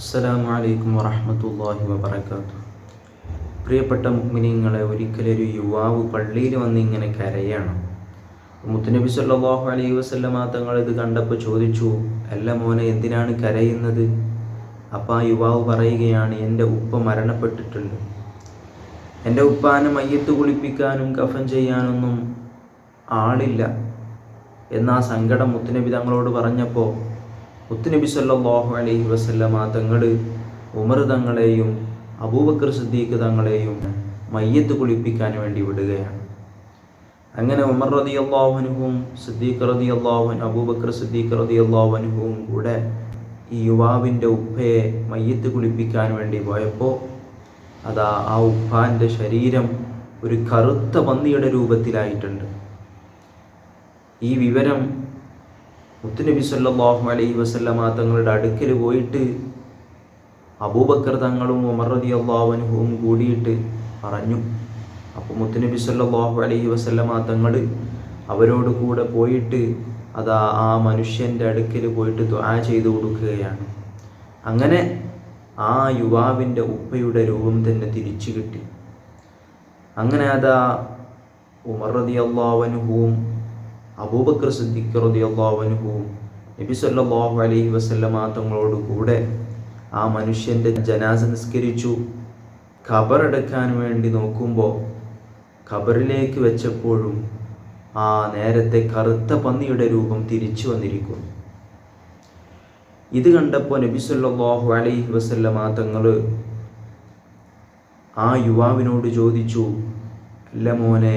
അസ്സലാമു അലൈക്കും വറഹമത്തല്ലാഹി വബറകാതുഹു. പ്രിയപ്പെട്ട മുഅ്മിനീങ്ങളെ ഒരിക്കലൊരു യുവാവ് പള്ളിയിൽ വന്ന് ഇങ്ങനെ കരയാണ്. മുത്തുനബി സല്ലാഹു അലൈഹി വസല്ലമ തങ്ങൾ ഇത് കണ്ടപ്പോൾ ചോദിച്ചു അല്ല മോനെ എന്തിനാണ് കരയുന്നത്? അപ്പോൾ ആ യുവാവ് പറയുകയാണ് എന്റെ ഉപ്പ മരണപ്പെട്ടിട്ടുണ്ട്. എന്റെ ഉപ്പാനെ മയ്യത്ത് കുളിപ്പിക്കാനും കഫൻ ചെയ്യാനൊന്നും ആളില്ല. എന്നാ സങ്കടം മുത്തുനബി തങ്ങളോട് പറഞ്ഞപ്പോൾ മുത്തുനബി സല്ലാഹു അലൈഹി വസല്ലമ തങ്ങൾ ഉമർ തങ്ങളെയും അബൂബക്കർ സിദ്ദീഖ് തങ്ങളെയും മയ്യത്ത് കുളിപ്പിക്കാൻ വേണ്ടി വിടുകയാണ്. അങ്ങനെ ഉമർ റതി അള്ളാഹുനുവും സിദ്ദീഖ് റതി അള്ളാഹുൻ അബൂബക്കർ സിദ്ദീഖ് റതി അള്ളാഹുനുവും കൂടെ ഈ യുവാവിന്റെ ഉപ്പയെ മയ്യത്ത് കുളിപ്പിക്കാൻ വേണ്ടി പോയപ്പോൾ അതാ ആ ഉപ്പാന്റെ ശരീരം ഒരു കറുത്ത പന്നിയുടെ രൂപത്തിലായിട്ടുണ്ട്. ഈ വിവരം മുത്തുനബി സല്ലാഹു അലൈഹി വസല്ലമ തങ്ങളുടെ അടുക്കൽ പോയിട്ട് അബൂബക്കർ തങ്ങളും ഉമർ റളിയല്ലാഹു അൻഹുവും കൂടിയിട്ട് പറഞ്ഞു. അപ്പോൾ മുത്തുനബി സല്ലാഹു അലൈഹി വസല്ലമ തങ്ങൾ അവരോട് കൂടെ പോയിട്ട് അതാ ആ മനുഷ്യന്റെ അടുക്കൽ പോയിട്ട് ദ്വാ ചെയ്തു കൊടുക്കുകയാണ്. അങ്ങനെ ആ യുവാവിന്റെ ഉപ്പയുടെ രൂപം തന്നെ തിരിച്ചു കിട്ടി. അങ്ങനെ അതാ ഉമർ റതി അൻഹുവും അബൂബക്കർ സിദ്ദിഖ് റളിയല്ലാഹുവിനും നബി സല്ലല്ലാഹു അലൈഹി വസല്ലമ തങ്ങളോട് കൂടെ ആ മനുഷ്യന്റെ ജനാസ നിസ്കരിച്ചു. ഖബറടക്കാൻ വേണ്ടി നോക്കുമ്പോൾ ഖബറിലേക്ക് വെച്ചപ്പോഴും ആ നേരത്തെ കറുത്ത പന്നിയുടെ രൂപം തിരിച്ചു വന്നിരിക്കുന്നു. ഇത് കണ്ടപ്പോൾ നബി സല്ലല്ലാഹു അലൈഹി വസല്ലമ തങ്ങൾ ആ യുവാവിനോട് ചോദിച്ചു അല്ല മോനെ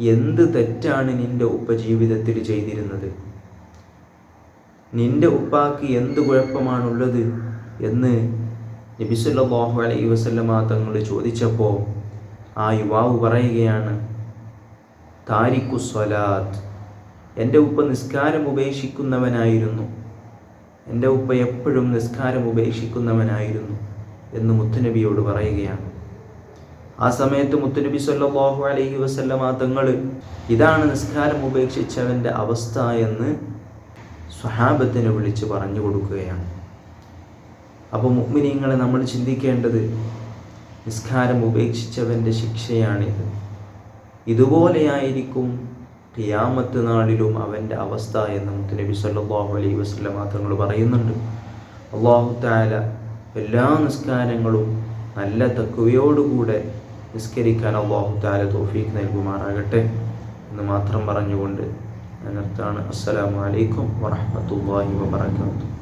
എന്ത് തെറ്റാണ് നിന്റെ ഉപ്പ ജീവിതത്തിൽ ചെയ്തിരുന്നത്? നിന്റെ ഉപ്പാക്ക് എന്ത് കുഴപ്പമാണുള്ളത് എന്ന് നബിസുല്ലാഹു അലൈ വസല്ലമ തങ്ങൾ ചോദിച്ചപ്പോൾ ആ യുവാവ് പറയുകയാണ് താരിഖു സ്വലാത്ത്. എന്റെ ഉപ്പ നിസ്കാരം ഉപേക്ഷിക്കുന്നവനായിരുന്നു. എന്റെ ഉപ്പ എപ്പോഴും നിസ്കാരം ഉപേക്ഷിക്കുന്നവനായിരുന്നു എന്ന് മുത്തുനബിയോട് പറയുകയാണ്. ആ സമയത്ത് മുത്തുനബി സല്ലാഹു അലൈഹി വസല്ലമ തങ്ങൾ ഇതാണ് നിസ്കാരം ഉപേക്ഷിച്ചവന്റെ അവസ്ഥ എന്ന് സ്വഹാബത്തിനെ വിളിച്ച് പറഞ്ഞു കൊടുക്കുകയാണ്. അപ്പോൾ മുഗ്മിനീങ്ങളെ നമ്മൾ ചിന്തിക്കേണ്ടത് നിസ്കാരം ഉപേക്ഷിച്ചവന്റെ ശിക്ഷയാണിത്. ഇതുപോലെയായിരിക്കും ഖിയാമത്ത് നാളിലും അവന്റെ അവസ്ഥ എന്ന് മുത്തുനബി സല്ലാഹു അലൈഹി വസല്ലമ തങ്ങൾ പറയുന്നുണ്ട്. അള്ളാഹു താല എല്ലാ നിസ്കാരങ്ങളും നല്ല തക്കുവയോടുകൂടെ നിസ്കരിക്കാൻ അള്ളാഹു താല തോഫീക്ക് നൽകുമാറാകട്ടെ എന്ന് മാത്രം പറഞ്ഞുകൊണ്ട് നിർത്താണ് അസ്സലാമു അലൈക്കും വറഹ്മത്തുള്ളാഹി വബറകാതുഹു.